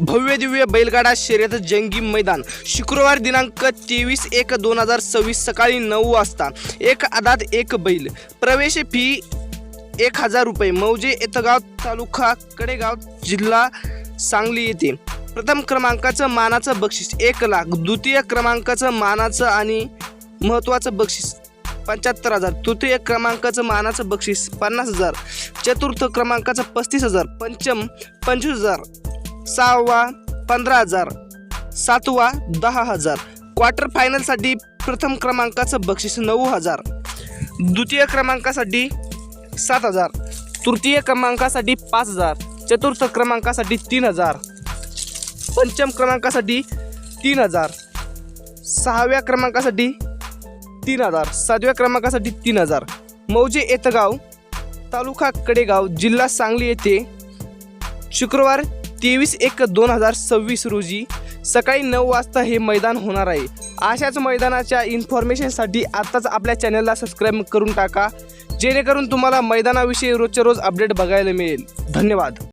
भव्य दिव्य बैलगाडा शर्यत जंगी मैदान. शुक्रवार दिनांक तेवीस एक दोन हजार सव्वीस सकाळी नऊ वाजता एक आदात एक बैल. प्रवेश फी एक हजार रुपये. मौजे येतगाव तालुका कडेगाव जिल्हा सांगली येथे. प्रथम क्रमांकाचं मानाचं बक्षीस एक लाख. द्वितीय क्रमांकाचं मानाचं आणि महत्त्वाचं बक्षीस पंच्याहत्तर हजार. तृतीय क्रमांकाचं मानाचं बक्षीस पन्नास हजार. चतुर्थ क्रमांकाचं पस्तीस हजार. पंचम पंचवीस हजार. सहावा पंधरा हजार. सातवा दहा हजार. क्वार्टर फायनलसाठी प्रथम क्रमांकाचं बक्षीस नऊ हजार. द्वितीय क्रमांकासाठी सात हजार. तृतीय क्रमांकासाठी पाच हजार. चतुर्थ क्रमांकासाठी तीन हजार. पंचम क्रमांकासाठी तीन हजार. सहाव्या क्रमांकासाठी तीन हजार. सातव्या क्रमांकासाठी तीन हजार. मौजे येतगाव तालुका कडेगाव जिल्हा सांगली येथे शुक्रवार तेवीस एक दोन हजार सव्वीस रोजी सकाळी नऊ वाजता हे मैदान होणार आहे. अशाच मैदानाच्या इन्फॉर्मेशनसाठी आत्ताच आपल्या चॅनलला सबस्क्राईब करून टाका जेणेकरून तुम्हाला मैदानाविषयी रोजच्या रोज अपडेट बघायला मिळेल. धन्यवाद.